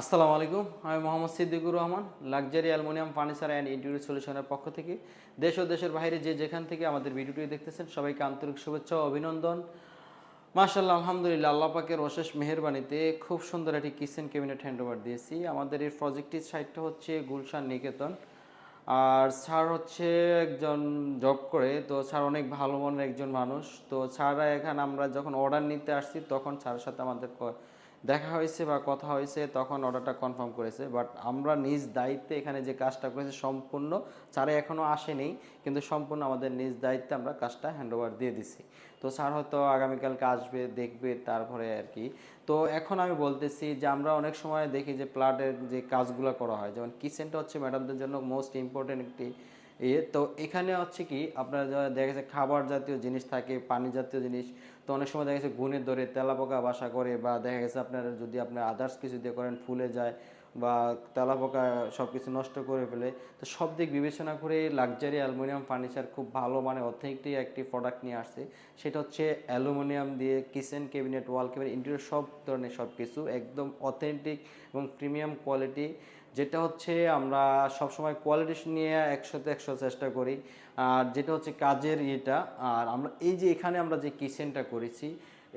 আসসালামু আলাইকুম। আমি Mohammad Siddiqur Rahman, luxury aluminium furniture and interior সলিউশনের পক্ষ থেকে। দেশ ও দেশের বাইরে যে যেখান থেকে আমাদের ভিডিওটি দেখতেছেন, সবাইকে আন্তরিক শুভেচ্ছা ও অভিনন্দন। মাশাল্লাহ আলহামদুলিল্লাহ, আল্লাহ পাকের অশেষ মেহেরবানিতে খুব সুন্দর একটি কিচেন ক্যাবিনেট হ্যান্ড ওভার দিয়েছি। আমাদের এই প্রজেক্টটির সাইটটা হচ্ছে গুলশান নিকেতন। আর স্যার হচ্ছে একজন জব করে, তো স্যার অনেক ভালো মনের একজন মানুষ। তো স্যাররা এখানে আমরা যখন অর্ডার নিতে আসছি, তখন স্যারের সাথে আমাদের দেখা হয়েছে বা কথা হয়েছে, তখন অর্ডারটা কনফার্ম করেছে। বাট আমরা নিজ দায়িত্বে এখানে যে কাজটা করেছি, সম্পূর্ণ স্যারে এখনও আসেনি, কিন্তু সম্পূর্ণ আমাদের নিজ দায়িত্বে আমরা কাজটা হ্যান্ড ওভার দিয়ে দিছি। তো স্যার হয়তো আগামীকালকে আসবে, দেখবে, তারপরে আর কি। তো এখন আমি বলতেছি যে আমরা অনেক সময় দেখি যে প্লাটের যে কাজগুলো করা হয়, যেমন কিচেনটা হচ্ছে ম্যাডামদের জন্য মোস্ট ইম্পর্টেন্ট একটি ইয়ে। তো এখানে হচ্ছে কি, আপনার দেখা গেছে খাবার জাতীয় জিনিস থাকে, পানি জাতীয় জিনিস তো অনেক সময় দেখা গেছে গুণের ধরে তেলাপোকা বাসা করে বা দেখা গেছে আপনার যদি আপনার আদার্স কিছু দিয়ে করেন, ফুলে যায় বা তেলাপোকা সব কিছু নষ্ট করে ফেলে, তো সব দিক বিবেচনা করে লাক্সারি অ্যালুমিনিয়াম ফার্নিচার খুব ভালো মানে অথেন্টিক একটি প্রোডাক্ট নিয়ে আসছে। সেটা হচ্ছে অ্যালুমিনিয়াম দিয়ে kitchen cabinet wall cabinet interior সব ধরনের সব কিছু একদম অথেন্টিক এবং প্রিমিয়াম কোয়ালিটি যেটা হচ্ছে আমরা সবসময় কোয়ালিটি নিয়ে একশোতে একশো চেষ্টা করি। আর যেটা হচ্ছে কাজের ইয়েটা, আর আমরা এই যে এখানে আমরা যে কিচেনটা করেছি,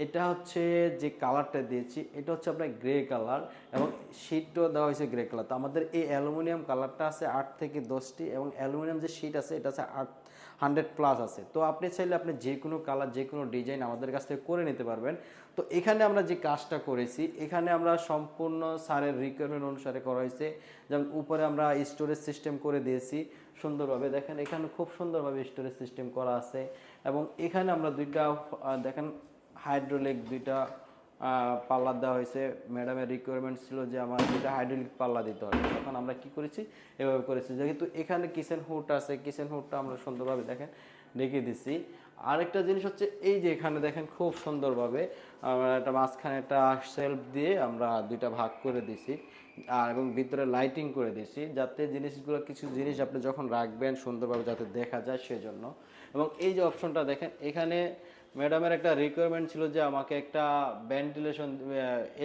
এটা হচ্ছে যে কালারটা দিয়েছি, এটা হচ্ছে আপনার গ্রে কালার এবং শিটও দেওয়া হয়েছে গ্রে কালার তো আমাদের এই অ্যালুমিনিয়াম কালারটা আছে আট থেকে দশটি এবং অ্যালুমিনিয়াম যে শিট আছে, এটা আছে আট হান্ড্রেড প্লাস আছে। তো আপনি চাইলে আপনি যে কোনো কালার, যে কোনো ডিজাইন আমাদের কাছ থেকে করে নিতে পারবেন। তো এখানে আমরা যে কাজটা করেছি, এখানে আমরা সম্পূর্ণ সারের রিকোয়ারমেন্ট অনুসারে করা হয়েছে। যেমন উপরে আমরা স্টোরেজ সিস্টেম করে দিয়েছি, সুন্দরভাবে। দেখেন, এখানে খুব সুন্দরভাবে স্টোরেজ সিস্টেম করা আছে। এবং এখানে আমরা দুইটা দেখেন হাইড্রোলিক দুইটা পাল্লা দেওয়া হয়েছে। ম্যাডামের রিকোয়ারমেন্ট ছিল যে আমার দুইটা হাইড্রোলিক পাল্লা দিতে হবে। তখন আমরা কি করেছি? এভাবে করেছি। যেহেতু এখানে কিচেন হুড আছে কিচেন হুডটা আমরা সুন্দরভাবে দেখেন রেখে দিছি আরেকটা জিনিস হচ্ছে, এই যে এখানে দেখেন খুব সুন্দরভাবে আমরা একটা মাঝখানে একটা সেলফ দিয়ে আমরা দুইটা ভাগ করে দিছি আর এবং ভিতরে লাইটিং করে দিছি যাতে জিনিসগুলো কিছু জিনিস আপনি যখন রাখবেন সুন্দরভাবে যাতে দেখা যায় সেজন্য। এবং এই যে অপশনটা দেখেন, এখানে ম্যাডামের একটা রিকোয়ারমেন্ট ছিল যে আমাকে একটা ভেন্টিলেশন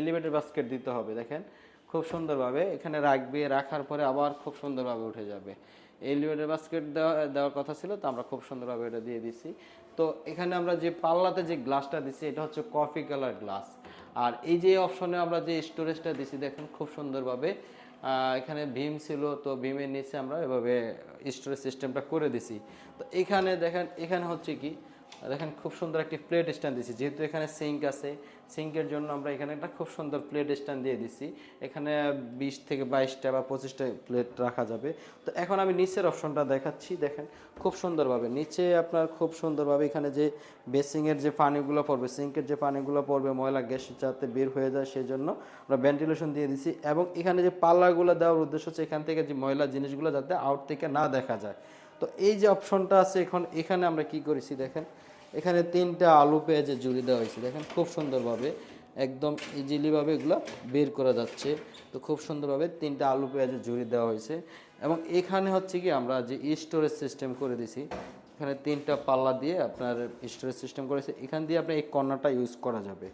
এলিভেটর বাস্কেট দিতে হবে, দেখেন? খুব সুন্দরভাবে। এখানে রাখবে, রাখার পরে আবার খুব সুন্দরভাবে উঠে যাবে। এলিভেটর বাস্কেট দেওয়া, দেওয়ার কথা ছিল, তো আমরা খুব সুন্দরভাবে এটা দিয়ে দিছি। তো এখানে আমরা যে পাল্লাতে যে গ্লাসটা দিছি, এটা হচ্ছে কফি কালার গ্লাস আর এই যে অপশনে আমরা যে স্টোরেজটা দিছি, দেখেন খুব সুন্দরভাবে এখানে ভীম ছিল, তো ভীমের নিচে আমরা এভাবে স্টোরেজ সিস্টেমটা করে দিছি। তো এখানে দেখেন, এখানে হচ্ছে কি দেখেন খুব সুন্দর একটি প্লেট স্ট্যান্ড দিয়েছি। যেহেতু এখানে সিঙ্ক আছে সিঙ্কের জন্য আমরা এখানে একটা খুব সুন্দর প্লেট স্ট্যান্ড দিয়ে দিছি এখানে বিশ থেকে বাইশটা বা পঁচিশটা প্লেট রাখা যাবে। তো এখন আমি নিচের অপশনটা দেখাচ্ছি, দেখেন খুব সুন্দরভাবে। নিচে আপনার খুব সুন্দরভাবে এখানে যে বেসিংয়ের যে পানিগুলো পড়বে সিঙ্কের যে পানিগুলো পড়বে, ময়লা গ্যাস যাতে বের হয়ে যায় সেই জন্য আমরা ভেন্টিলেশন দিয়ে দিছি এবং এখানে যে পাল্লাগুলো দেওয়ার উদ্দেশ্য হচ্ছে এখান থেকে যে ময়লা জিনিসগুলো যাতে আউট থেকে না দেখা যায়। তো এই যে অপশনটা আছে এখন, এখানে আমরা কি করেছি দেখেন? এখানে তিনটা আলু পেঁয়াজে জুড়ি দেওয়া হয়েছে। দেখেন, খুব সুন্দরভাবে একদম ইজিলিভাবে এগুলো বের করা যাচ্ছে। তো খুব সুন্দরভাবে তিনটা আলু পেঁয়াজে জুড়ি দেওয়া হয়েছে। এবং এখানে হচ্ছে কি, আমরা যে স্টোরেজ সিস্টেম করে দিছি, এখানে তিনটা পাল্লা দিয়ে আপনার স্টোরেজ সিস্টেম করেছে। এখান দিয়ে আপনার এই কর্নারটা ইউজ করা যাবে।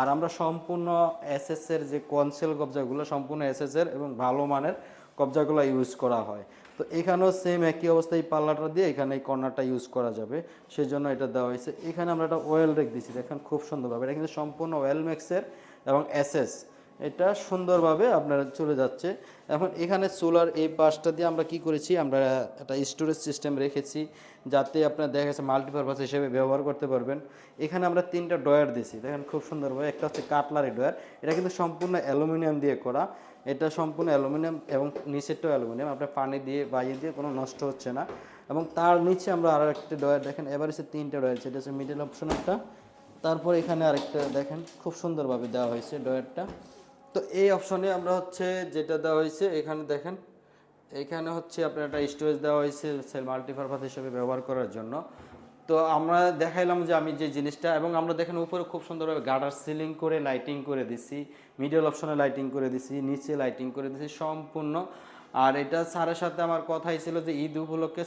আর আমরা সম্পূর্ণ এসএস এর যে কনসেল কবজাগুলো, সম্পূর্ণ এসএস এর এবং ভালো মানের কবজাগুলো ইউজ করা হয়। তো এখানেও সেম একই অবস্থায় এই পাল্লাটা দিয়ে এখানে এই কর্নারটা ইউজ করা যাবে। সেই জন্য এটা দেওয়া হয়েছে। এখানে আমরা একটা ওয়েল রেক দিছি দেখেন খুব সুন্দরভাবে। এটা কিন্তু সম্পূর্ণ ওয়েল মেক্সের এবং এসএস এটা সুন্দরভাবে আপনার চলে যাচ্ছে। এখন এখানে সোলার এই পাশটা দিয়ে আমরা কি করেছি? আমরা একটা স্টোরেজ সিস্টেম রেখেছি যাতে আপনার দেখা গেছে মাল্টিপারপাস হিসেবে ব্যবহার করতে পারবেন। এখানে আমরা তিনটা ডয়ার দিছি দেখেন খুব সুন্দরভাবে। একটা হচ্ছে কাটলারি ডয়ার এটা কিন্তু সম্পূর্ণ অ্যালুমিনিয়াম দিয়ে করা। এটা সম্পূর্ণ অ্যালুমিনিয়াম এবং নিচেরটাও অ্যালুমিনিয়াম। আপনার পানি দিয়ে, বাইরে দিয়ে কোনো নষ্ট হচ্ছে না। এবং তার নিচে আমরা আরও একটা ডয়ার দেখেন, এবার হচ্ছে তিনটা ডয়ার সেটা হচ্ছে মিডল অপশন একটা। তারপর এখানে আরেকটা দেখেন, খুব সুন্দরভাবে দেওয়া হয়েছে ডয়ারটা তো এই অপশনে আমরা হচ্ছে যেটা দেওয়া হয়েছে, এখানে দেখেন, এখানে হচ্ছে আপনার একটা স্টোরেজ দেওয়া হয়েছে, সেল মাল্টিপারপাস হিসেবে ব্যবহার করার জন্য। তো আমরা দেখাইলাম যে আমি যে জিনিসটা, এবং আমরা দেখেন উপরে খুব সুন্দরভাবে গার্ডার সিলিং করে লাইটিং করে দিছি, মিডল অপশনে লাইটিং করে দিছি, নিচে লাইটিং করে দিছি সম্পূর্ণ। আর এটা স্যারের সাথে আমার কথাই ছিল যে ঈদ উপলক্ষে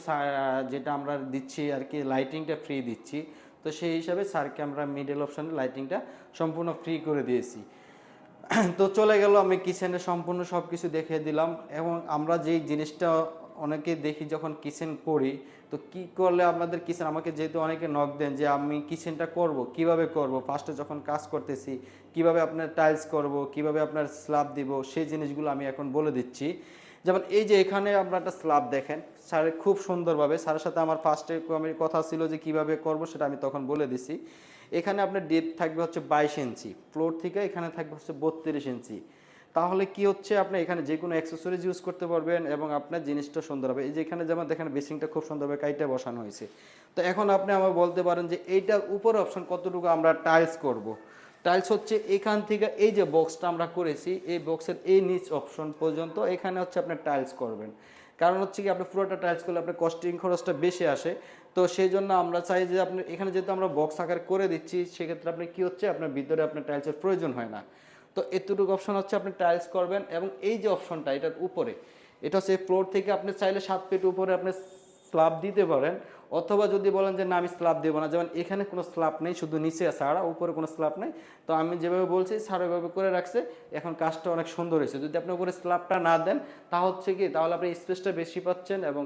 যেটা আমরা দিচ্ছি আর কি, লাইটিংটা ফ্রি দিচ্ছি। তো সেই হিসাবে স্যারকে আমরা মিডল অপশনে লাইটিংটা সম্পূর্ণ ফ্রি করে দিয়েছি। তো চলে গেল, আমি কিচেনে সম্পূর্ণ সব কিছু দেখে দিলাম, এবং আমরা যেই জিনিসটা অনেকে দেখি যখন কিচেন করি, তো কি করলে আপনাদের কিচেন আমাকে যেহেতু অনেকে নক দেন যে আমি কিচেনটা করব, কীভাবে করব? ফার্স্টে যখন কাজ করতেছি, কীভাবে আপনার টাইলস করব, কীভাবে আপনার স্ল্যাব দিব, সেই জিনিসগুলো আমি এখন বলে দিচ্ছি। যেমন এই যে এখানে আমরা একটা স্ল্যাব দেখেন স্যার খুব সুন্দরভাবে স্যারের সাথে আমার ফার্স্টে আমি কথা ছিল যে কীভাবে করব সেটা আমি তখন বলে দিছি। এখানে আপনার ডিপ থাকবে হচ্ছে বাইশ ইঞ্চি ফ্লোর থেকে এখানে থাকবে হচ্ছে বত্রিশ ইঞ্চি। তাহলে কি হচ্ছে? আপনি এখানে যে কোনো অ্যাক্সেসরিজ ইউজ করতে পারবেন এবং আপনার জিনিসটা সুন্দর হবে। এই যে এখানে যেমন দেখেন বেসিংটা খুব সুন্দরভাবে কাইটে বসানো হয়েছে। তো এখন আপনি আমার বলতে পারেন যে এইটার উপরে অপশন কতটুকু আমরা টাইলস করব। টাইলস হচ্ছে এখান থেকে এই যে বক্সটা আমরা করেছি, এই বক্সের এই নিচ অপশন পর্যন্ত এখানে হচ্ছে আপনি টাইলস করবেন। কারণ হচ্ছে কি, আপনি পুরোটা টাইলস করলে আপনার কস্টিং খরচটা বেশি আসে। তো সেই জন্য আমরা চাই যে আপনি, এখানে যেহেতু আমরা বক্স আকার করে দিচ্ছি, সেক্ষেত্রে আপনি কি হচ্ছে, আপনার ভিতরে আপনার টাইলসের প্রয়োজন হয় না। তো এতটুকু অপশন হচ্ছে আপনি টাইলস করবেন এবং এই যে অপশনটা এটার উপরে, এটা হচ্ছে ফ্লোর থেকে আপনি চাইলে সাত ফিট উপরে আপনি স্ল্যাব দিতে পারেন, অথবা যদি বলেন যে না, আমি স্ল্যাব দেবো না, যেমন এখানে কোনো স্ল্যাব নেই, শুধু নিচে ছাড়া উপরে কোনো স্ল্যাব নেই, তো আমি যেভাবে বলছি স্যার ওইভাবে করে রাখছে, এখন কাজটা অনেক সুন্দর হয়েছে। যদি আপনি উপরে স্ল্যাবটা না দেন, তা হচ্ছে কি, তাহলে আপনি স্পেসটা বেশি পাচ্ছেন এবং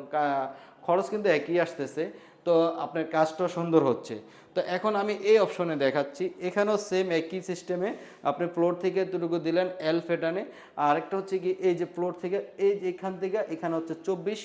খরচ কিন্তু একই আসতেছে। তো আপনার কাজটা সুন্দর হচ্ছে। তো এখন আমি এই অপশনে দেখাচ্ছি। এখানেও সেম একই সিস্টেমে আপনি ফ্লোর থেকে দুটুকু দিলেন এল ফেটানে আর একটা হচ্ছে কি, এই যে ফ্লোর থেকে, এই যে এখান থেকে, এখানে হচ্ছে চব্বিশ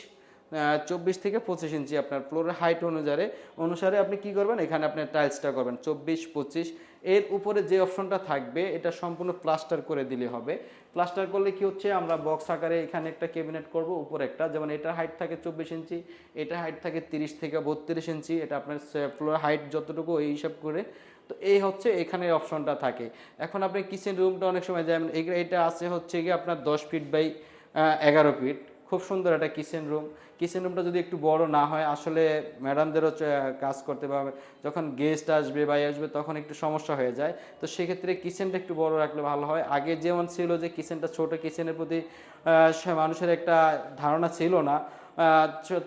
চব্বিশ থেকে পঁচিশ ইঞ্চি আপনার ফ্লোরের হাইট অনুসারে। অনুসারে আপনি কি করবেন? এখানে আপনি টাইলসটা করবেন, চব্বিশ, পঁচিশ। এর উপরে যে অপশনটা থাকবে, এটা সম্পূর্ণ প্লাস্টার করে দিলে হবে। প্লাস্টার করলে কি হচ্ছে, আমরা বক্স আকারে এখানে একটা ক্যাবিনেট করব, উপরে একটা। যেমন এটার হাইট থাকে চব্বিশ ইঞ্চি, এটা হাইট থাকে তিরিশ থেকে বত্রিশ ইঞ্চি, এটা আপনার ফ্লোর হাইট যতটুকু এই হিসাব করে। তো এই হচ্ছে এখানে অপশনটা থাকে। এখন আপনি কিচেন রুমটা অনেক সময় যেমন এটা আছে হচ্ছে গিয়ে আপনার দশ ফিট বাই এগারো ফিট খুব সুন্দর একটা কিচেন রুম কিচেন রুমটা যদি একটু বড় না হয়, আসলে ম্যাডামদেরও কাজ করতে পারবে যখন গেস্ট আসবে বা আসবে, তখন একটু সমস্যা হয়ে যায়। তো সেক্ষেত্রে কিচেনটা একটু বড় রাখলে ভালো হয়। আগে যেমন ছিল যে কিচেনটা ছোট কিচেনের প্রতি মানুষের একটা ধারণা ছিল না।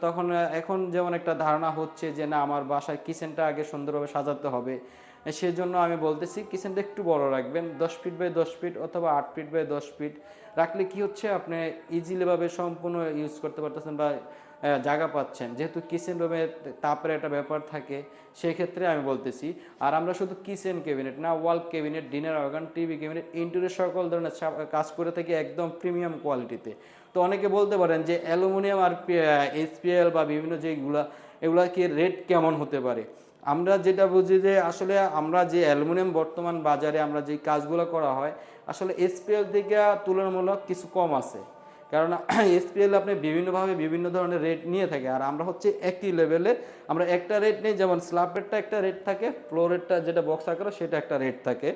তখন এখন যেমন একটা ধারণা হচ্ছে যে না, আমার বাসায় কিচেনটা আগে সুন্দরভাবে সাজাতে হবে। সেই জন্য আমি বলতেছি, কিচেনটা একটু বড় রাখবেন, দশ ফিট বাই দশ ফিট অথবা আট ফিট বাই দশ ফিট রাখলে কি হচ্ছে, আপনি ইজিলিভাবে সম্পূর্ণ ইউজ করতে পারতেছেন বা জায়গা পাচ্ছেন। যেহেতু কিচেন রুমে তাপের একটা ব্যাপার থাকে সেই ক্ষেত্রে আমি বলতেছি, আর আমরা শুধু কিচেন ক্যাবিনেট না wall cabinet dinner organ TV cabinet interior সকল ধরনের কাজ করে থাকি একদম প্রিমিয়াম কোয়ালিটিতে তো। অনেকে বলতে পারেন যে, অ্যালুমিনিয়াম আর এইচপিএল বা বিভিন্ন যেগুলা, এগুলা কি রেট কেমন হতে পারে? আমরা যেটা বুঝি যে আসলে আমরা যে অ্যালুমিনিয়াম বর্তমান বাজারে আমরা যে কাজগুলো করা হয়, আসলে এসপিএল থেকে তুলনামূলক কিছু কম আছে। কারণ এসপিএল আপনি বিভিন্নভাবে বিভিন্ন ধরনের রেট নিয়ে থাকে। আর আমরা হচ্ছে একই লেভেলে আমরা একটা রেট নেই, যেমন স্ল্যাব রেটটা একটা রেট থাকে ফ্লোর রেটটা যেটা বক্স আকার সেটা একটা রেট থাকে।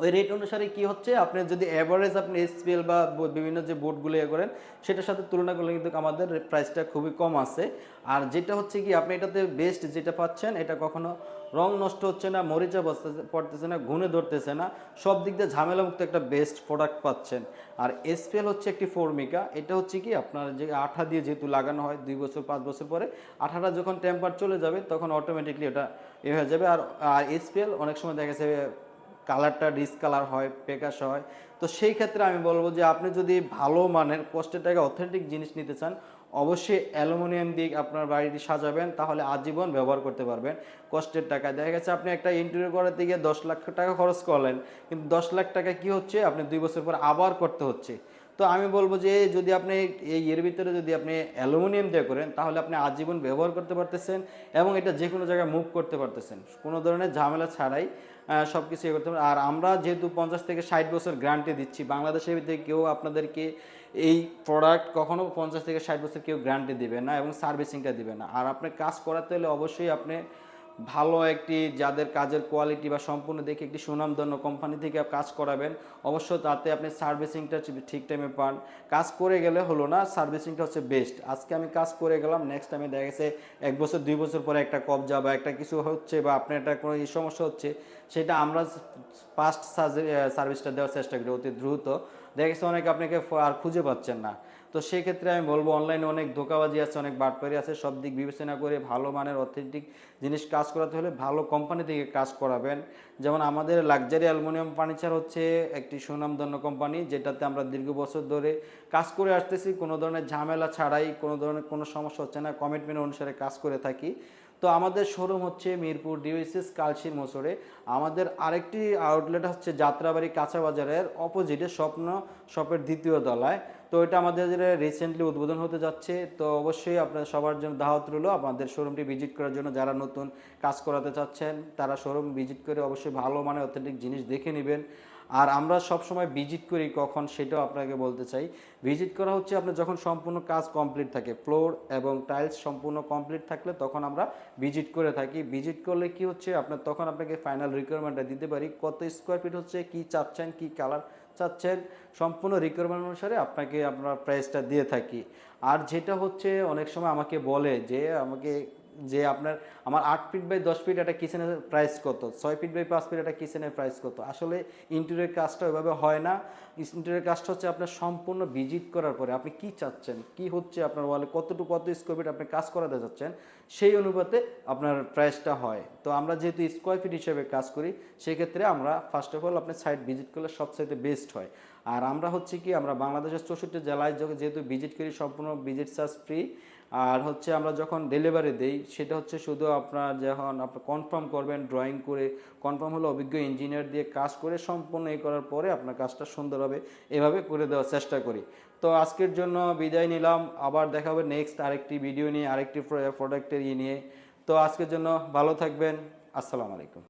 ওই রেট অনুসারে কি হচ্ছে? আপনি যদি অ্যাভারেজ আপনি এসপিএল বা বিভিন্ন যে বোর্ডগুলো ইয়ে করেন, সেটার সাথে তুলনা করলে কিন্তু আমাদের প্রাইসটা খুবই কম আছে। আর যেটা হচ্ছে কি, আপনি এটাতে বেস্ট যেটা পাচ্ছেন, এটা কখনো রং নষ্ট হচ্ছে না, মরিচা বসতেছে, পড়তেছে না ঘুনে ধরতেছে না, সব দিক দিয়ে ঝামেলামুক্ত একটা বেস্ট প্রোডাক্ট পাচ্ছেন। আর এসপিএল হচ্ছে একটি ফর্মিকা এটা হচ্ছে কি, আপনার যে আঠা দিয়ে যেহেতু লাগানো হয়, দুই বছর, পাঁচ বছর পরে, আঠাটা যখন টেম্পার চলে যাবে, তখন অটোমেটিকলি ওটা এ হয়ে যাবে। আর আর এসপিএল অনেক সময় দেখা যাচ্ছে কালারটা ডিস কালার হয় পেকাশ হয়। তো সেই ক্ষেত্রে আমি বলব যে আপনি যদি ভালো মানের কষ্টের টাকা অথেন্টিক জিনিস নিতে চান, অবশ্যই অ্যালুমিনিয়াম দিয়ে আপনার বাড়িটি সাজাবেন, তাহলে আজীবন ব্যবহার করতে পারবেন কষ্টের টাকা দেখা গেছে আপনি একটা ইন্টেরিয়র করার দিকে দশ লাখ টাকা খরচ করলেন, কিন্তু দশ লাখ টাকা কি হচ্ছে? আপনি দুই বছর পর আবার করতে হচ্ছে। তো আমি বলব যে যদি আপনি এই এর ভিতরে যদি আপনি অ্যালুমিনিয়াম দিয়ে করেন, তাহলে আপনি আজীবন ব্যবহার করতে পারতেছেন এবং এটা যে কোনো জায়গায় মুভ করতে পারতেছেন। কোনো ধরনের ঝামেলা ছাড়াই সব কিছু ইয়ে করতে পারেন আর আমরা যেহেতু পঞ্চাশ থেকে ষাট বছর গ্যারান্টি দিচ্ছি, বাংলাদেশের ভিতরে কেউ আপনাদেরকে এই প্রোডাক্ট কখনো পঞ্চাশ থেকে ষাট বছর কেউ গ্যারান্টি দেবে না এবং সার্ভিসিংটা দিবে না। আর আপনি কাজ করাতে হলে অবশ্যই আপনি ভালো একটি, যাদের কাজের কোয়ালিটি বা সম্পূর্ণ দেখে একটি সুনামধন্য কোম্পানি থেকে কাজ করাবেন অবশ্য তাতে আপনি সার্ভিসিংটা ঠিক টাইমে পান। কাজ করে গেলে হলো না সার্ভিসিংটা হচ্ছে বেস্ট আজকে আমি কাজ করে গেলাম নেক্সট টাইমে দেখা গেছে এক বছর, দুই বছর পরে একটা কবজা বা একটা কিছু হচ্ছে বা আপনার একটা কোনো সমস্যা হচ্ছে, সেটা আমরা ফার্স্ট সার্ভিসটা দেওয়ার চেষ্টা করি অতি দ্রুত। দেখেছি অনেকে আপনাকে আর খুঁজে পাচ্ছেন না। তো সেক্ষেত্রে আমি বলব অনলাইনে অনেক ধোকাবাজি আছে, অনেক বাটপারি আছে, সব দিক বিবেচনা করে ভালো মানের অথেন্টিক জিনিস কাজ করাতে হলে ভালো কোম্পানি থেকে কাজ করাবেন। যেমন আমাদের লাক্সারি অ্যালুমিনিয়াম ফার্নিচার হচ্ছে একটি সুনামধন্য কোম্পানি যেটাতে আমরা দীর্ঘ বছর ধরে কাজ করে আসতেছি। কোনো ধরনের ঝামেলা ছাড়াই, কোনো ধরনের কোনো সমস্যা হচ্ছে না কমিটমেন্ট অনুসারে কাজ করে থাকি। তো আমাদের শোরুম হচ্ছে মিরপুর ডিওএসএস কালশি মোসরে। আমাদের আরেকটি আউটলেট হচ্ছে যাত্রাবাড়ি কাঁচা বাজারের অপোজিটে স্বপ্ন শপের দ্বিতীয় তলায়। তো এটা আমাদের রিসেন্টলি উদ্বোধন হতে যাচ্ছে, তো অবশ্যই আপনার সবার জন্য দাওয়াত রইল আমাদের শোরুমটি ভিজিট করার জন্য যারা নতুন কাজ করাতে চাচ্ছেন, তারা শোরুম ভিজিট করে অবশ্যই ভালো মানে অথেন্টিক জিনিস দেখে নেবেন। আর আমরা সব সময় ভিজিট করি কখন সেটাও আপনাকে বলতে চাই। ভিজিট করা হচ্ছে আপনার যখন সম্পূর্ণ কাজ কমপ্লিট থাকে ফ্লোর এবং টাইলস সম্পূর্ণ কমপ্লিট থাকলে তখন আমরা ভিজিট করে থাকি। ভিজিট করলে কি হচ্ছে, আপনার তখন আপনাকে ফাইনাল রিকোয়ারমেন্টটা দিতে পারি, কত স্কোয়ার ফিট হচ্ছে, কি চাচ্ছেন, কি কালার চাচ্ছেন, সম্পূর্ণ রিকোয়ারমেন্ট অনুসারে আপনাকে আমরা প্রাইসটা দিয়ে থাকি। আর যেটা হচ্ছে, অনেক সময় আমাকে বলে যে, আমাকে যে আপনার, আমার আট ফিট বাই দশ ফিট একটা কিচেনের প্রাইস কত? ছয় ফিট বাই পাঁচ ফিট একটা কিচেনের প্রাইস কত? আসলে ইন্টেরিয়র কাজটা ওইভাবে হয় না। ইন্টেরিয়র কাজটা হচ্ছে আপনার সম্পূর্ণ ভিজিট করার পরে আপনি কি চাচ্ছেন? কি হচ্ছে আপনার ওয়ালে কতটুকু, কত স্কোয়ার ফিট আপনি কাজ করাতে চাচ্ছেন? সেই অনুপাতে আপনার প্রাইসটা হয়। তো আমরা যেহেতু স্কোয়ার ফিট হিসেবে কাজ করি, সেক্ষেত্রে আমরা ফার্স্ট অফ অল আপনার সাইট ভিজিট করলে সব সবচাইতে বেস্ট হয়। আর আমরা হচ্ছে কি, আমরা বাংলাদেশের চৌষট্টি জেলায় যেহেতু ভিজিট করি, সম্পূর্ণ ভিজিট চার্জ ফ্রি আর হচ্ছে আমরা যখন ডেলিভারি দেই, সেটা হচ্ছে শুধু আপনার যখন আপনি কনফার্ম করবেন ড্রয়িং করে কনফার্ম হলে অভিজ্ঞ ইঞ্জিনিয়ার দিয়ে কাজ করে সম্পূর্ণ এই করার পরে আপনার কাজটা সুন্দরভাবে এভাবে করে দেওয়ার চেষ্টা করি। তো আজকের জন্য বিদায় নিলাম, আবার দেখা হবে নেক্সট আরেকটি ভিডিও নিয়ে, আরেকটি প্রোডাক্টের ইয়ে নিয়ে। তো আজকের জন্য ভালো থাকবেন, আসসালামু আলাইকুম।